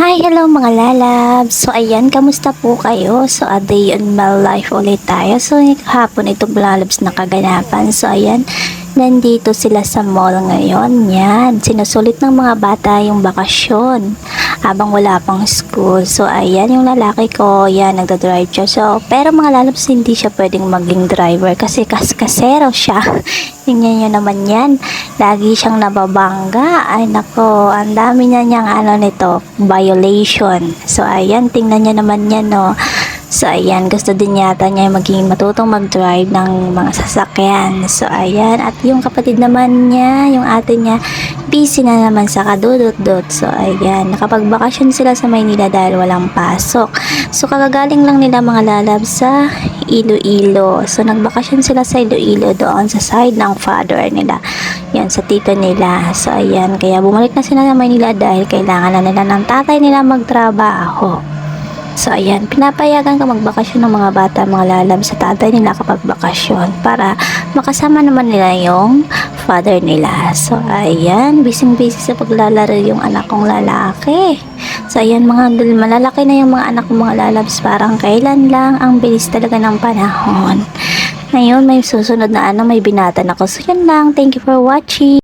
Hi, hello mga lalabs. So, ayan, kamusta po kayo? So, a day on my life ulit tayo. So, hapon itong lalabs na kaganapan. So, ayan, nandito sila sa mall ngayon. Yan, sinusulit ng mga bata yung bakasyon habang wala pang school. So, ayan, yung lalaki ko, yan, nagda-drive siya. So, pero mga lalabs, hindi siya pwedeng maging driver kasi kaskasero siya. Tingnan nyo naman yan. Lagi siyang nababangga. Ay, nako, ang dami niya niyang ano nito, violation. So, ayan, tingnan niya naman yan, no. So, ayan, gusto din yata niya maging matutong mag-drive ng mga sasakyan. So, ayan, at yung kapatid naman niya, yung ate niya, busy na naman sa kadudot-dot. So, ayan, nakapagbakasyon sila sa Maynila dahil walang pasok. So, kagagaling lang nila mga lalab sa Iloilo. So, nagbakasyon sila sa Iloilo doon sa side ng father nila. Yan, sa tito nila. So, ayan, kaya bumalik na sila sa Maynila dahil kailangan na nila ng tatay nila magtrabaho. So, ayan, pinapayagan ka magbakasyon ng mga bata, mga lalab sa tatay nila kapag bakasyon para makasama naman nila yung father nila. So, ayan, busy-busy sa paglalaro yung anak kong lalaki. So, ayan, mga malalaki na yung mga anak kong mga lalabs. Parang kailan lang, ang bilis talaga ng panahon. Ngayon, may susunod na ano, may binatan ako. So, yan lang. Thank you for watching.